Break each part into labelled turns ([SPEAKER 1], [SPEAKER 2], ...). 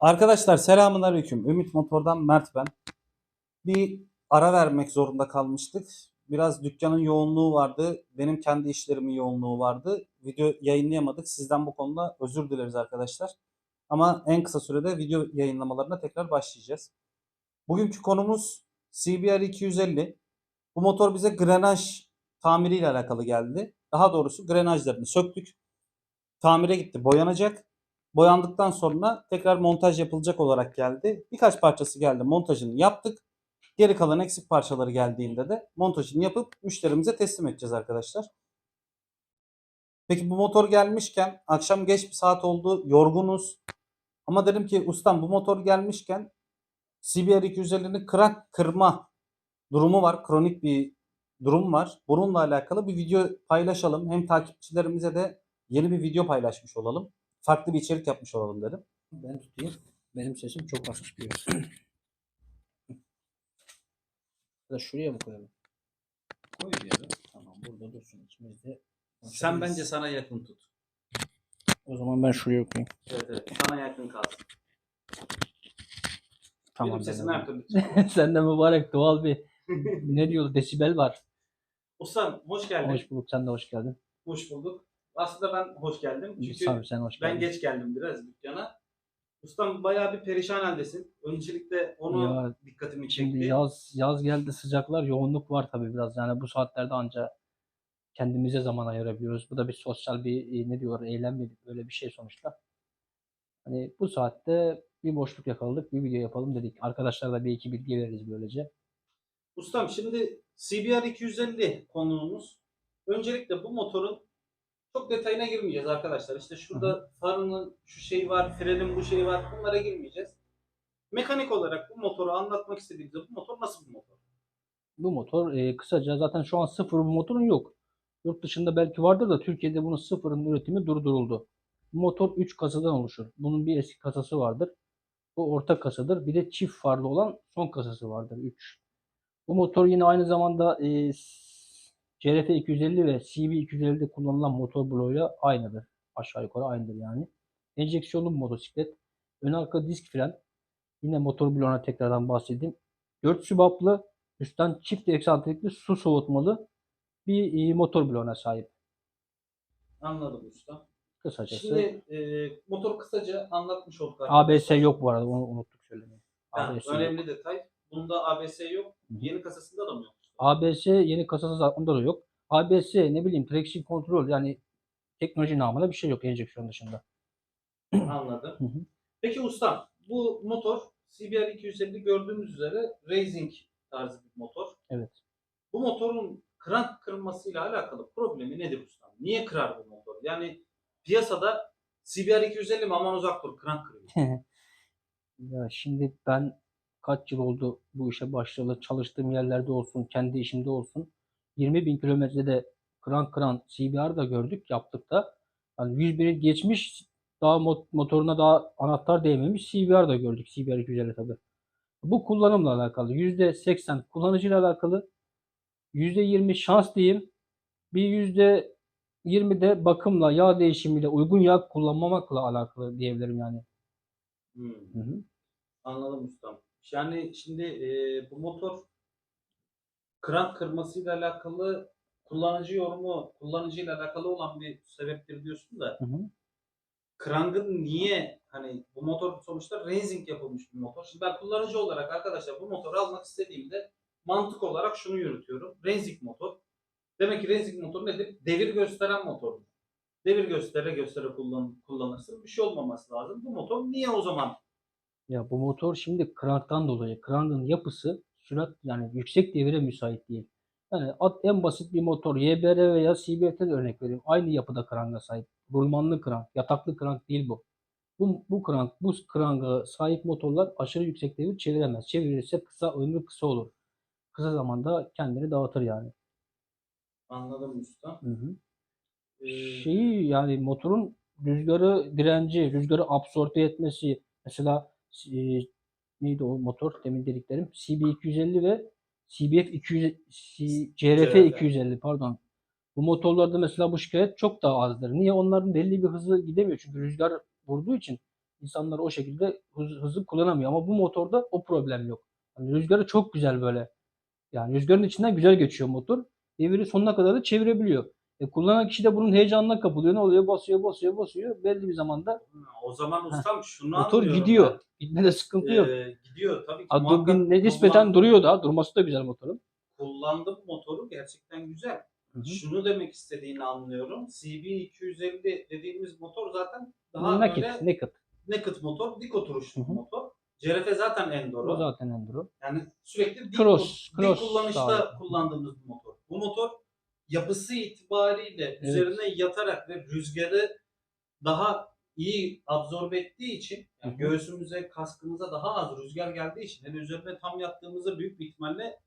[SPEAKER 1] Arkadaşlar selamünaleyküm. Ümit Motor'dan Mert ben. Bir ara vermek zorunda kalmıştık. Biraz dükkanın yoğunluğu vardı. Benim kendi işlerimin yoğunluğu vardı. Video yayınlayamadık. Sizden bu konuda özür dileriz arkadaşlar. Ama en kısa sürede video yayınlamalarına tekrar başlayacağız. Bugünkü konumuz CBR 250. Bu motor bize grenaj tamiriyle alakalı geldi. Daha doğrusu grenajlarını söktük. Tamire gitti, boyanacak. Boyandıktan sonra tekrar montaj yapılacak olarak geldi. Birkaç parçası geldi. Montajını yaptık. Geri kalan eksik parçaları geldiğinde de montajını yapıp müşterimize teslim edeceğiz arkadaşlar. Peki bu motor gelmişken akşam geç bir saat oldu. Yorgunuz. Ama dedim ki ustam bu motor gelmişken CBR 250'nin kırak kırma durumu var. Kronik bir durum var. Bununla alakalı bir video paylaşalım. Hem takipçilerimize de yeni bir video paylaşmış olalım. Farklı bir içerik yapmış olalım dedim.
[SPEAKER 2] Ben tutayım. Benim sesim çok az çıkıyor. Ya da şuraya mı koyalım? Koy bir yere. Tamam burada dursun ikimiz de.
[SPEAKER 1] Sen bence sana yakın tut.
[SPEAKER 2] O zaman ben şuraya koyayım.
[SPEAKER 1] Evet evet. Sana yakın kalsın.
[SPEAKER 2] Tamam.
[SPEAKER 1] Benim
[SPEAKER 2] ben
[SPEAKER 1] sesim
[SPEAKER 2] de-
[SPEAKER 1] her türlü çıkıyor.
[SPEAKER 2] Sende mübarek doğal bir ne diyor desibel var.
[SPEAKER 1] Ustam hoş geldin. Hoş,
[SPEAKER 2] Hoş bulduk. Sen de hoş geldin.
[SPEAKER 1] bulduk. Aslında ben hoş geldim. Çünkü
[SPEAKER 2] Tabii sen hoş
[SPEAKER 1] ben
[SPEAKER 2] geldin.
[SPEAKER 1] geç geldim biraz dükkana. Ustam bayağı bir perişan haldesin. Öncelikle onu
[SPEAKER 2] Ya,
[SPEAKER 1] dikkatimi
[SPEAKER 2] Şimdi
[SPEAKER 1] çekti.
[SPEAKER 2] yaz yaz geldi sıcaklar yoğunluk var tabii biraz. Yani bu saatlerde anca kendimize zaman ayırabiliyoruz. Bu da bir sosyal bir e, ne diyorlar eylem mi böyle bir şey sonuçta. Hani bu saatte bir boşluk yakaladık, bir video yapalım dedik. Arkadaşlara da bir iki bilgi veririz böylece.
[SPEAKER 1] Ustam şimdi CBR 250 konuğumuz. Öncelikle bu motorun çok detayına girmeyeceğiz arkadaşlar. İşte şurada farının şu şey var, frenin bu şey var. Bunlara girmeyeceğiz. Mekanik olarak bu motoru anlatmak istediğimizde bu motor nasıl bir motor?
[SPEAKER 2] Bu motor e, kısaca zaten şu an sıfır bu motorun yok. Yurt dışında belki vardır da Türkiye'de bunun sıfırın üretimi durduruldu. Bu motor 3 kasadan oluşur. Bunun bir eski kasası vardır. Bu orta kasadır. Bir de çift farlı olan son kasası vardır. 3. Bu motor yine aynı zamanda e, CRF 250 ve CB 250'de kullanılan motor bloğuyla aynıdır. Aşağı yukarı aynıdır yani. Enjeksiyonlu motosiklet. Ön arka disk fren. Yine motor bloğuna tekrardan bahsedeyim. 4 sübaplı, üstten çift eksantrikli su soğutmalı bir e, motor bloğuna sahip.
[SPEAKER 1] Anladım usta.
[SPEAKER 2] Kısacası
[SPEAKER 1] Şimdi e, motoru kısaca anlatmış olduk.
[SPEAKER 2] ABS yok bu arada onu unuttuk söylemeyi.
[SPEAKER 1] Ha,
[SPEAKER 2] ABS yok.
[SPEAKER 1] önemli detay. Bunda ABS yok. Yeni kasasında da mı yok?
[SPEAKER 2] ABS yeni kasası zaten da yok. ABS ne bileyim traction control yani teknoloji namına bir şey yok enjeksiyon dışında.
[SPEAKER 1] Anladım.
[SPEAKER 2] Hı hı.
[SPEAKER 1] Peki ustam bu motor CBR 250 gördüğümüz üzere racing tarzı bir motor.
[SPEAKER 2] Evet.
[SPEAKER 1] Bu motorun krank kırılmasıyla alakalı problemi nedir ustam? Niye kırar bu motor? Yani piyasada CBR 250 mi aman uzak dur krank kırıyor.
[SPEAKER 2] Ya şimdi ben kaç yıl oldu bu işe başlayalı çalıştığım yerlerde olsun, kendi işimde olsun. 20 bin kilometrede kran kran CBR da gördük, yaptık da. Yani 100 bini geçmiş, daha mot- motoruna daha anahtar değmemiş CBR da gördük. CBR 250 tabii. Bu kullanımla alakalı. %80 kullanıcıyla alakalı. %20 şans diyeyim. Bir %20 de bakımla, yağ değişimiyle, uygun yağ kullanmamakla alakalı diyebilirim yani.
[SPEAKER 1] Hmm.
[SPEAKER 2] Hı hı.
[SPEAKER 1] Anladım ustam. Yani şimdi e, bu motor krank kırmasıyla alakalı kullanıcı yorumu kullanıcıyla alakalı olan bir sebeptir diyorsun da
[SPEAKER 2] Hı hı.
[SPEAKER 1] Krang'ın niye hani bu motor sonuçta racing yapılmış bir motor. Şimdi ben kullanıcı olarak arkadaşlar bu motoru almak istediğimde mantık olarak şunu yürütüyorum. Racing motor. Demek ki racing motor nedir? Devir gösteren motor. Devir göstere göstere kullan, kullanırsın. Bir şey olmaması lazım. Bu motor niye o zaman?
[SPEAKER 2] Ya bu motor şimdi kranktan dolayı, krankın yapısı sürat yani yüksek devire müsait değil. Yani at en basit bir motor YBR veya CBR'de de örnek vereyim. Aynı yapıda kranka sahip. Rulmanlı krank, yataklı krank değil bu. Bu, bu krank, bu kranka sahip motorlar aşırı yüksek devir çeviremez. Çevirirse kısa ömrü kısa olur. Kısa zamanda kendini dağıtır yani.
[SPEAKER 1] Anladım usta.
[SPEAKER 2] Hı hı.
[SPEAKER 1] Ee,
[SPEAKER 2] şeyi yani motorun rüzgarı direnci, rüzgarı absorbe etmesi mesela e, neydi o motor demin dediklerim CB250 ve CBF 200 C- CRF
[SPEAKER 1] CRF.
[SPEAKER 2] 250 pardon. Bu motorlarda mesela bu şikayet çok daha azdır. Niye? Onların belli bir hızı gidemiyor. Çünkü rüzgar vurduğu için İnsanlar o şekilde hız, hızlı kullanamıyor ama bu motorda o problem yok. Yani rüzgarı çok güzel böyle. Yani rüzgarın içinden güzel geçiyor motor. Deviri sonuna kadar da çevirebiliyor. E, kullanan kişi de bunun heyecanına kapılıyor. Ne oluyor? Basıyor, basıyor, basıyor. Belli bir zamanda
[SPEAKER 1] O zaman ustam şunu
[SPEAKER 2] motor gidiyor.
[SPEAKER 1] ben.
[SPEAKER 2] Gitmede sıkıntı yok.
[SPEAKER 1] Ee, gidiyor tabii ki.
[SPEAKER 2] Ha, dur- ne nispeten
[SPEAKER 1] kullan-
[SPEAKER 2] duruyor da. Durması da güzel motorun.
[SPEAKER 1] kullandım motoru gerçekten güzel.
[SPEAKER 2] Hı hı.
[SPEAKER 1] Şunu demek istediğini anlıyorum. CB250 dediğimiz motor zaten daha
[SPEAKER 2] naked,
[SPEAKER 1] böyle
[SPEAKER 2] naked.
[SPEAKER 1] naked motor, dik oturuşlu
[SPEAKER 2] Hı hı.
[SPEAKER 1] motor. CRF zaten enduro.
[SPEAKER 2] O zaten enduro.
[SPEAKER 1] Yani sürekli dik,
[SPEAKER 2] Cross,
[SPEAKER 1] dik
[SPEAKER 2] cross
[SPEAKER 1] kullanışta
[SPEAKER 2] daha-
[SPEAKER 1] kullandığımız bir motor. Bu motor yapısı itibariyle üzerine yatarak ve rüzgarı daha iyi absorbe ettiği için yani
[SPEAKER 2] Hı hı.
[SPEAKER 1] göğsümüze, kaskımıza daha az rüzgar geldiği için yani üzerine tam yattığımızda büyük bir ihtimalle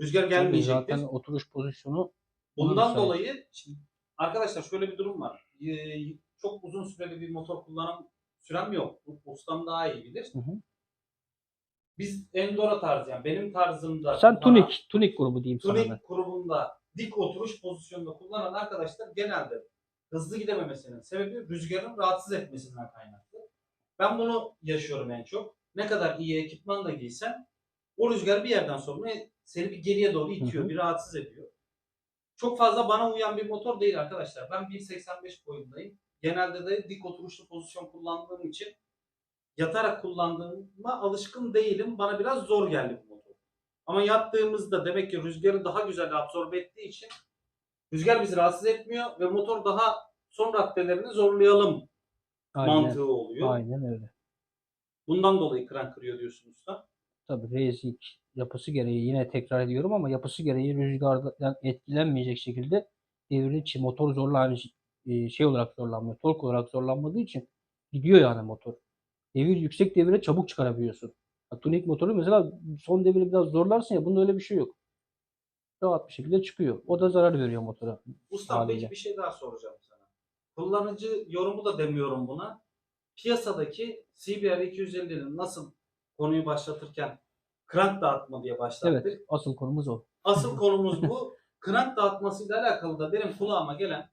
[SPEAKER 1] rüzgar
[SPEAKER 2] Tabii
[SPEAKER 1] gelmeyecektir.
[SPEAKER 2] Zaten oturuş pozisyonu
[SPEAKER 1] Bundan dolayı şimdi arkadaşlar şöyle bir durum var. Ee, çok uzun süreli bir motor kullanım sürem yok. Bu Ustam daha iyi bilir.
[SPEAKER 2] Hı hı.
[SPEAKER 1] Biz Enduro tarzı yani benim tarzımda
[SPEAKER 2] sen
[SPEAKER 1] kullanan-
[SPEAKER 2] tunik, tunik grubu diyeyim sana
[SPEAKER 1] tuning grubunda dik oturuş pozisyonunda kullanan arkadaşlar genelde hızlı gidememesinin sebebi rüzgarın rahatsız etmesinden kaynaklı. Ben bunu yaşıyorum en çok. Ne kadar iyi ekipman da giysen o rüzgar bir yerden sonra seni bir geriye doğru itiyor,
[SPEAKER 2] Hı hı.
[SPEAKER 1] bir rahatsız ediyor. Çok fazla bana uyan bir motor değil arkadaşlar. Ben 1.85 boyundayım. Genelde de dik oturuşlu pozisyon kullandığım için yatarak kullandığıma alışkın değilim. Bana biraz zor geldi. Ama yattığımızda demek ki rüzgarı daha güzel absorbe ettiği için rüzgar bizi rahatsız etmiyor ve motor daha son raddelerini zorlayalım
[SPEAKER 2] Aynen,
[SPEAKER 1] mantığı oluyor.
[SPEAKER 2] aynen öyle.
[SPEAKER 1] Bundan dolayı kran kırıyor diyorsun usta.
[SPEAKER 2] Tabii racing yapısı gereği yine tekrar ediyorum ama yapısı gereği rüzgardan etkilenmeyecek şekilde devrin içi motor zorlanmış e, şey olarak zorlanmıyor. Tork olarak zorlanmadığı için gidiyor yani motor. Devir yüksek devire çabuk çıkarabiliyorsun. Tuning motoru mesela son deviri biraz zorlarsın ya bunda öyle bir şey yok. Rahat bir şekilde çıkıyor. O da zarar veriyor motora.
[SPEAKER 1] Ustam
[SPEAKER 2] Haliyle.
[SPEAKER 1] bir şey daha soracağım sana. Kullanıcı yorumu da demiyorum buna. Piyasadaki CBR 250'nin nasıl konuyu başlatırken krank dağıtma diye başlattık.
[SPEAKER 2] Evet, asıl konumuz o.
[SPEAKER 1] Asıl konumuz bu. Krank dağıtmasıyla alakalı da benim kulağıma gelen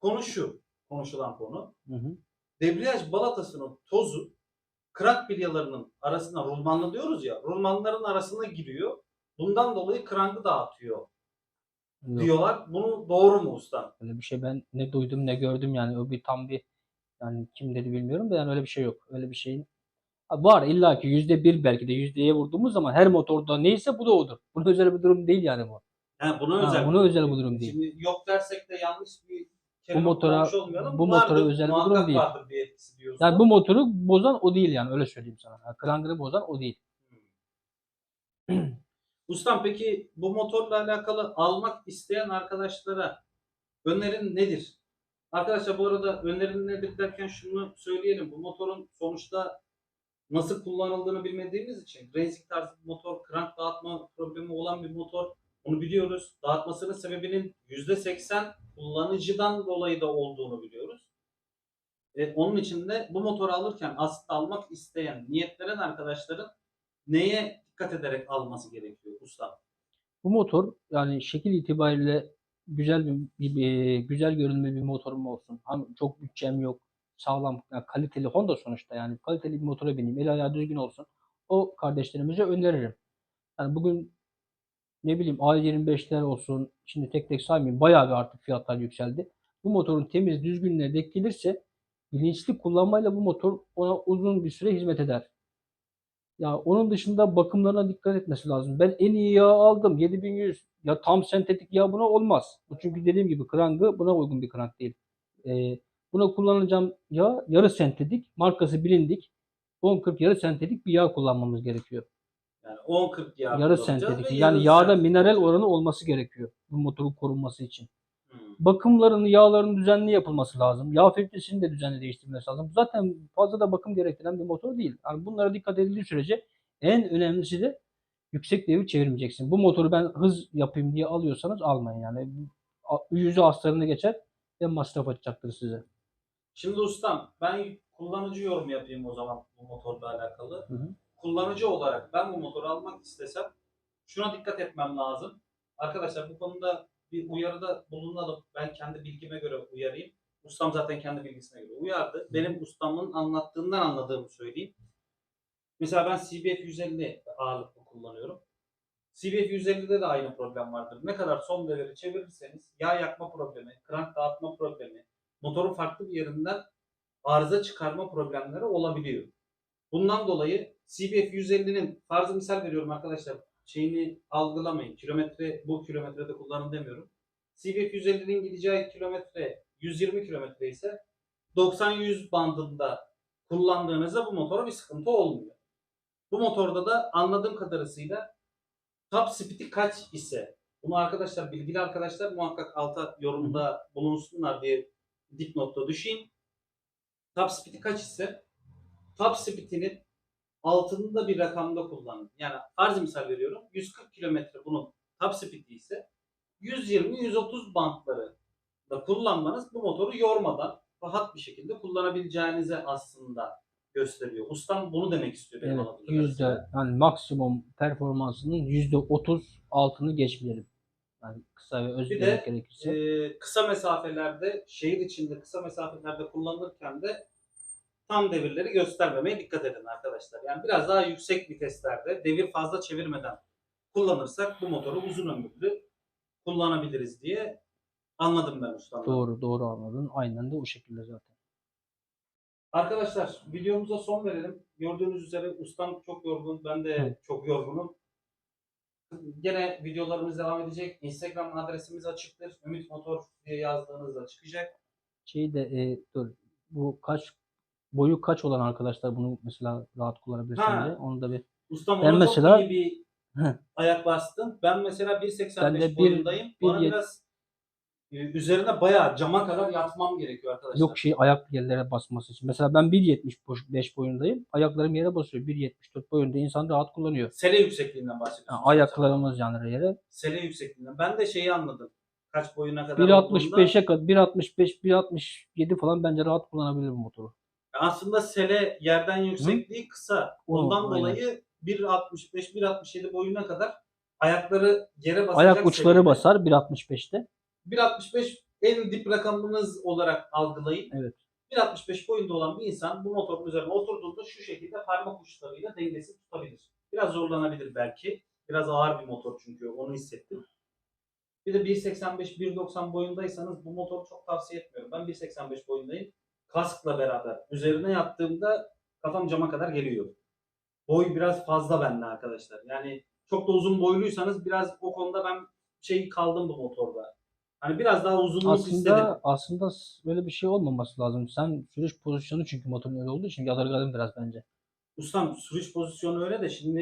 [SPEAKER 1] konu şu. Konuşulan konu.
[SPEAKER 2] Hı hı.
[SPEAKER 1] Debriyaj balatasının tozu krank bilyalarının arasına rulmanlı diyoruz ya. Rulmanların arasına giriyor. Bundan dolayı krankı dağıtıyor
[SPEAKER 2] Yok,
[SPEAKER 1] diyorlar. Bunu doğru mu usta?
[SPEAKER 2] öyle bir şey ben ne duydum ne gördüm yani o bir tam bir yani kim dedi bilmiyorum da yani öyle bir şey yok. Öyle bir şeyin Ha, var illa ki yüzde bir belki de yüzdeye vurduğumuz zaman her motorda neyse bu da odur. Bunun özel bir durum değil yani bu.
[SPEAKER 1] Yani buna
[SPEAKER 2] Ha,
[SPEAKER 1] özel.
[SPEAKER 2] buna özel bu durum değil.
[SPEAKER 1] Şimdi yok dersek de yanlış bir kelime
[SPEAKER 2] motora- bu motora
[SPEAKER 1] Vardır,
[SPEAKER 2] özel bir durum değil.
[SPEAKER 1] Bir.
[SPEAKER 2] Yani bu motoru bozan o değil yani öyle söyleyeyim sana. Yani klangını bozan o değil.
[SPEAKER 1] Ustam peki bu motorla alakalı almak isteyen arkadaşlara önerin nedir? Arkadaşlar bu arada önerin nedir derken şunu söyleyelim. Bu motorun sonuçta nasıl kullanıldığını bilmediğimiz için racing tarzı bir motor, krank dağıtma problemi olan bir motor. Onu biliyoruz. Dağıtmasının sebebinin %80 kullanıcıdan dolayı da olduğunu biliyoruz. E, onun için de bu motoru alırken aslında almak isteyen, niyetlenen arkadaşların neye dikkat ederek alması gerekiyor usta?
[SPEAKER 2] Bu motor yani şekil itibariyle güzel bir, bir- bir- güzel görünümlü bir motorum olsun. Hani çok bütçem yok. Sağlam, yani kaliteli Honda sonuçta yani kaliteli bir motora bineyim. El ayağı düzgün olsun. O kardeşlerimize öneririm. Yani bugün ne bileyim A25'ler olsun. Şimdi tek tek saymayayım. Bayağı bir artık fiyatlar yükseldi. Bu motorun temiz, düzgünlüğüne denk gelirse bilinçli kullanmayla bu motor ona uzun bir süre hizmet eder. Ya onun dışında bakımlarına dikkat etmesi lazım. Ben en iyi yağı aldım 7100. Ya tam sentetik yağ buna olmaz. Bu çünkü dediğim gibi krangı buna uygun bir krank değil. Ee, buna kullanacağım yağ yarı sentetik, markası bilindik. 10-40 yarı sentetik bir yağ kullanmamız gerekiyor.
[SPEAKER 1] Yani 10-40 yağ
[SPEAKER 2] yarı
[SPEAKER 1] kullanacağız
[SPEAKER 2] sentetik. Yani
[SPEAKER 1] yarı
[SPEAKER 2] yağda
[SPEAKER 1] sentetik
[SPEAKER 2] mineral oranı olması gerekiyor bu motorun korunması için.
[SPEAKER 1] Hmm.
[SPEAKER 2] Bakımlarını, yağların düzenli yapılması lazım. Yağ filtresini de düzenli değiştirmesi lazım. Zaten fazla da bakım gerektiren bir motor değil. Yani bunlara dikkat edildiği sürece en önemlisi de yüksek devir çevirmeyeceksin. Bu motoru ben hız yapayım diye alıyorsanız almayın yani. Yüzü astarını geçer ve masraf açacaktır size.
[SPEAKER 1] Şimdi ustam ben kullanıcı yorum yapayım o zaman bu motorla alakalı.
[SPEAKER 2] Hı hı.
[SPEAKER 1] Kullanıcı olarak ben bu motoru almak istesem şuna dikkat etmem lazım. Arkadaşlar bu konuda bir uyarıda bulunalım. Ben kendi bilgime göre uyarayım. Ustam zaten kendi bilgisine göre uyardı. Benim ustamın anlattığından anladığımı söyleyeyim. Mesela ben CBF 150 ağırlıklı kullanıyorum. CBF 150'de de aynı problem vardır. Ne kadar son deviri çevirirseniz yağ yakma problemi, krank dağıtma problemi, motorun farklı bir yerinden arıza çıkarma problemleri olabiliyor. Bundan dolayı CBF 150'nin farzı misal veriyorum arkadaşlar. Şeyini algılamayın. Kilometre bu kilometrede kullanın demiyorum. CBF 150'nin gideceği kilometre 120 kilometre ise 90-100 bandında kullandığınızda bu motora bir sıkıntı olmuyor. Bu motorda da anladığım kadarıyla top speed'i kaç ise bunu arkadaşlar bilgili arkadaşlar muhakkak alta yorumda bulunsunlar diye dipnotta düşeyim. Top speed'i kaç ise top speed'inin altında bir rakamda kullanın. Yani farz misal veriyorum 140 kilometre bunun top speed'i ise 120-130 bantları da kullanmanız bu motoru yormadan rahat bir şekilde kullanabileceğinize aslında gösteriyor. Ustam bunu demek istiyor benim
[SPEAKER 2] Evet,
[SPEAKER 1] anladığım
[SPEAKER 2] yüzde yani maksimum performansının yüzde otuz altını geçmeyelim. Yani kısa ve öz
[SPEAKER 1] Bir de,
[SPEAKER 2] gerekirse.
[SPEAKER 1] Ee, kısa mesafelerde, şehir içinde kısa mesafelerde kullanılırken de tam devirleri göstermemeye dikkat edin arkadaşlar. Yani biraz daha yüksek viteslerde devir fazla çevirmeden kullanırsak bu motoru uzun ömürlü kullanabiliriz diye anladım ben ustamdan.
[SPEAKER 2] doğru doğru anladın. Aynen de o şekilde zaten.
[SPEAKER 1] Arkadaşlar videomuza son verelim. Gördüğünüz üzere ustam çok yorgun. Ben de
[SPEAKER 2] Evet.
[SPEAKER 1] çok yorgunum. Gene videolarımız devam edecek. Instagram adresimiz açıktır. Ümit Motor diye yazdığınızda çıkacak.
[SPEAKER 2] Şeyi de e, dur bu kaç boyu kaç olan arkadaşlar bunu mesela rahat kullanabilir
[SPEAKER 1] Ha.
[SPEAKER 2] diye. Onu da bir
[SPEAKER 1] Ustam
[SPEAKER 2] Ben
[SPEAKER 1] ona
[SPEAKER 2] mesela-
[SPEAKER 1] çok iyi bir
[SPEAKER 2] Heh.
[SPEAKER 1] ayak bastın. Ben mesela 1.85
[SPEAKER 2] Ben de bir-
[SPEAKER 1] boyundayım.
[SPEAKER 2] bir
[SPEAKER 1] Bana
[SPEAKER 2] yet-
[SPEAKER 1] biraz e, üzerine bayağı cama kadar yatmam gerekiyor arkadaşlar.
[SPEAKER 2] yok şey ayak yerlere basması için. Mesela ben 1.75 boyundayım. Ayaklarım yere basıyor. 1.74 boyunda insan rahat kullanıyor.
[SPEAKER 1] Sele yüksekliğinden bahsediyorsun.
[SPEAKER 2] Yani ayaklarımız yani yere.
[SPEAKER 1] Sele yüksekliğinden. Ben de şeyi anladım. Kaç boyuna kadar olduğunda-
[SPEAKER 2] 1.65'e kadar 1.65 1.67 falan bence rahat kullanabilir bu motoru.
[SPEAKER 1] Aslında sele yerden yüksekliği kısa. Ondan
[SPEAKER 2] aynen.
[SPEAKER 1] dolayı 1.65 1.67 boyuna kadar ayakları yere basacak
[SPEAKER 2] Ayak uçları
[SPEAKER 1] seviyede.
[SPEAKER 2] basar 1.65'te.
[SPEAKER 1] 1.65 en dip rakamınız olarak algılayın.
[SPEAKER 2] Evet.
[SPEAKER 1] 1.65 boyunda olan bir insan bu motorun üzerine oturduğunda şu şekilde parmak uçlarıyla dengesi tutabilir. Biraz zorlanabilir belki. Biraz ağır bir motor çünkü onu hissettim. Bir de 1.85 1.90 boyundaysanız bu motoru çok tavsiye etmiyorum. Ben 1.85 boyundayım. Kaskla beraber üzerine yattığımda kafam cama kadar geliyor. Boy biraz fazla bende arkadaşlar. Yani çok da uzun boyluysanız biraz o konuda ben şey kaldım bu motorda. Hani biraz daha uzunluk istedim.
[SPEAKER 2] Aslında aslında böyle bir şey olmaması lazım. Sen sürüş pozisyonu çünkü motorun öyle olduğu için yadırgadın biraz bence.
[SPEAKER 1] Ustam sürüş pozisyonu öyle de şimdi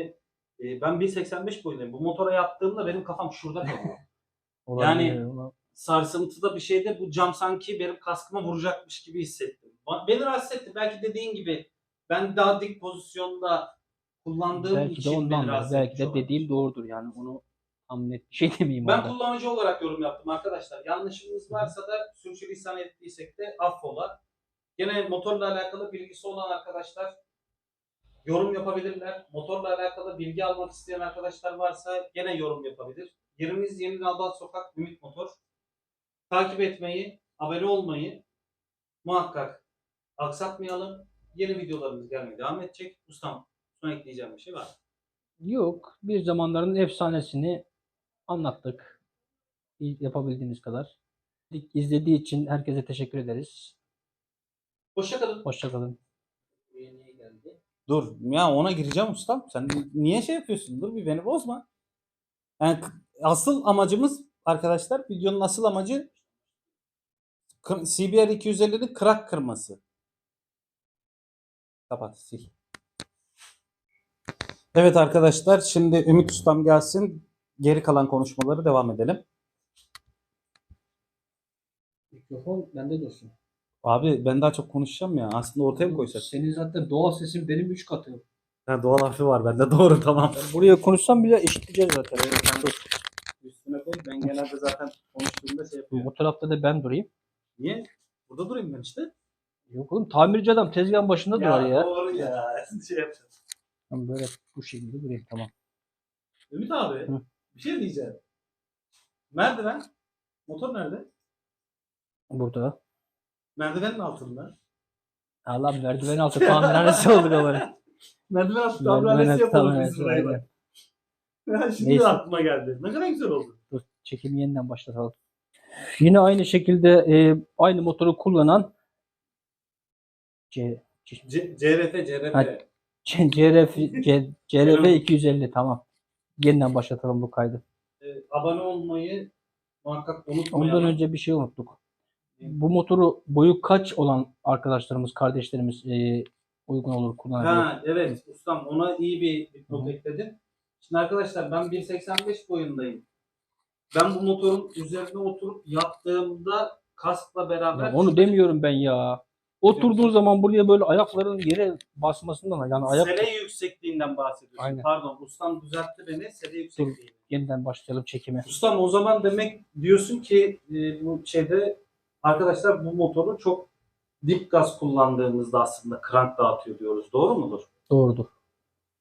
[SPEAKER 1] e, ben 1.85 boyundayım. Bu motora yattığımda benim kafam şurada kalıyor.
[SPEAKER 2] Olabilir, ona-
[SPEAKER 1] Sarsıntıda bir şeyde bu cam sanki benim kaskıma vuracakmış gibi hissettim. Beni rahatsız etti. Belki dediğin gibi ben daha dik pozisyonda kullandığım
[SPEAKER 2] belki de
[SPEAKER 1] için beni
[SPEAKER 2] ondan
[SPEAKER 1] rahatsız
[SPEAKER 2] belki de
[SPEAKER 1] olabilir.
[SPEAKER 2] dediğim doğrudur yani onu tam net bir şey demeyeyim
[SPEAKER 1] Ben
[SPEAKER 2] orada.
[SPEAKER 1] kullanıcı olarak yorum yaptım arkadaşlar. Yanlışımız varsa da sürçülisan ettiysek de affola. Gene motorla alakalı bilgisi olan arkadaşlar yorum yapabilirler. Motorla alakalı bilgi almak isteyen arkadaşlar varsa gene yorum yapabilir. Yerimiz Yeni Nalbat Sokak Ümit Motor. Takip etmeyi, abone olmayı muhakkak aksatmayalım. Yeni videolarımız gelmeye devam edecek. Ustam son ekleyeceğim bir şey var. mı?
[SPEAKER 2] Yok bir zamanların efsanesini anlattık. İyi Yapabildiğimiz kadar. İzlediği için herkese teşekkür ederiz.
[SPEAKER 1] Hoşçakalın.
[SPEAKER 2] Hoşçakalın.
[SPEAKER 1] Dur ya ona gireceğim ustam. Sen niye şey yapıyorsun? Dur bir beni bozma. Yani asıl amacımız arkadaşlar videonun asıl amacı CBR 250'nin krak kırması. Kapat sil. Evet arkadaşlar şimdi Ümit Ustam gelsin. Geri kalan konuşmaları devam edelim.
[SPEAKER 2] Mikrofon bende dursun.
[SPEAKER 1] Abi ben daha çok konuşacağım ya. Aslında ortaya mı koysak?
[SPEAKER 2] Senin zaten doğal sesin benim 3 katı.
[SPEAKER 1] Ha, doğal hafif var bende. Doğru tamam.
[SPEAKER 2] Ben buraya konuşsam bile eşitleyeceğiz zaten.
[SPEAKER 1] Üstüne koy. Ben genelde zaten konuştuğumda şey yapıyorum.
[SPEAKER 2] Bu tarafta da ben durayım.
[SPEAKER 1] Niye? Burada durayım ben işte.
[SPEAKER 2] Yok oğlum tamirci adam tezgahın başında durar ya.
[SPEAKER 1] Doğru ya. Şey yapacağım.
[SPEAKER 2] Ben böyle bu şekilde durayım tamam.
[SPEAKER 1] Ümit abi
[SPEAKER 2] Hı.
[SPEAKER 1] bir şey diyeceğim. Merdiven. Motor nerede?
[SPEAKER 2] Burada.
[SPEAKER 1] Merdivenin altında.
[SPEAKER 2] Allah merdiven altı tamirhanesi olduk ama.
[SPEAKER 1] Merdiven altı
[SPEAKER 2] Merdiven
[SPEAKER 1] tamirhanesi yapalım biz buraya.
[SPEAKER 2] aynen.
[SPEAKER 1] bak. Şimdi
[SPEAKER 2] Neyse.
[SPEAKER 1] aklıma geldi. Ne kadar güzel oldu.
[SPEAKER 2] Dur çekimi yeniden başlatalım. Yine aynı şekilde e, aynı motoru kullanan C, C,
[SPEAKER 1] CRF, CRF.
[SPEAKER 2] Hadi. C- CRF, C, CRF 250 tamam. Yeniden başlatalım bu kaydı.
[SPEAKER 1] Ee, abone olmayı muhakkak unutmayalım.
[SPEAKER 2] Ondan önce bir şey unuttuk. Bu motoru boyu kaç olan arkadaşlarımız, kardeşlerimiz e, uygun olur kullanabilir?
[SPEAKER 1] Ha evet ustam ona iyi bir
[SPEAKER 2] Hı.
[SPEAKER 1] ekledin. Şimdi arkadaşlar ben 1.85 boyundayım. Ben bu motorun üzerine oturup yattığımda kaskla beraber
[SPEAKER 2] Ya onu demiyorum ben ya. Oturduğun zaman buraya böyle ayakların yere basmasından yani ayak
[SPEAKER 1] sele yüksekliğinden bahsediyorsun.
[SPEAKER 2] Aynen.
[SPEAKER 1] Pardon ustam düzeltti beni sele yüksekliği.
[SPEAKER 2] yeniden başlayalım çekime.
[SPEAKER 1] Ustam o zaman demek diyorsun ki e, bu şeyde arkadaşlar bu motoru çok dip gaz kullandığımızda aslında krank dağıtıyor diyoruz. Doğru mudur?
[SPEAKER 2] Doğrudur.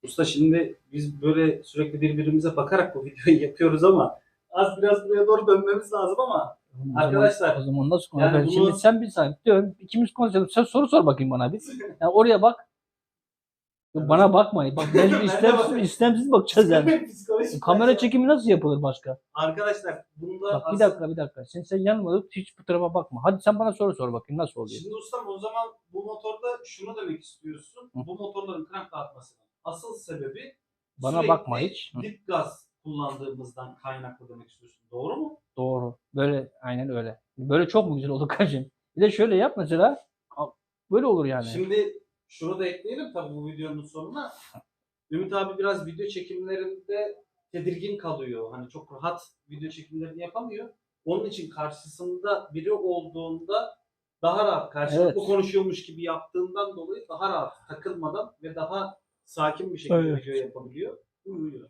[SPEAKER 1] Usta şimdi biz böyle sürekli birbirimize bakarak bu videoyu yapıyoruz ama az biraz buraya doğru dönmemiz lazım ama Arkadaşlar,
[SPEAKER 2] o zaman nasıl
[SPEAKER 1] yani
[SPEAKER 2] konuşalım?
[SPEAKER 1] bunu-
[SPEAKER 2] Şimdi sen bir saniye dön. ikimiz konuşalım. Sen soru sor bakayım bana bir. Yani oraya bak. Bana bakmayın. Bak
[SPEAKER 1] de
[SPEAKER 2] istemsiz, istemsiz bakacağız yani. Kamera çekimi nasıl yapılır başka?
[SPEAKER 1] Arkadaşlar bunda
[SPEAKER 2] Bak bir
[SPEAKER 1] aslında-
[SPEAKER 2] dakika bir dakika. Sen sen yanıma hiç bu tarafa bakma. Hadi sen bana soru sor bakayım nasıl oluyor?
[SPEAKER 1] Şimdi ustam o zaman bu motorda şunu demek istiyorsun.
[SPEAKER 2] Hı.
[SPEAKER 1] Bu motorların krank dağıtmasının asıl sebebi
[SPEAKER 2] Bana bakma hiç. Hı.
[SPEAKER 1] Dip gaz kullandığımızdan kaynaklı demek istiyorsun. Doğru mu?
[SPEAKER 2] Doğru. Böyle aynen öyle. Böyle çok mu güzel olur kardeşim? Bir de şöyle yap mesela. Böyle olur yani.
[SPEAKER 1] Şimdi şunu da ekleyelim tabii bu videonun sonuna. Ümit abi biraz video çekimlerinde tedirgin kalıyor. Hani çok rahat video çekimlerini yapamıyor. Onun için karşısında biri olduğunda daha rahat karşılıklı
[SPEAKER 2] Evet.
[SPEAKER 1] konuşuyormuş gibi yaptığından dolayı daha rahat takılmadan ve daha sakin bir şekilde
[SPEAKER 2] Evet.
[SPEAKER 1] video yapabiliyor. Uyuyor.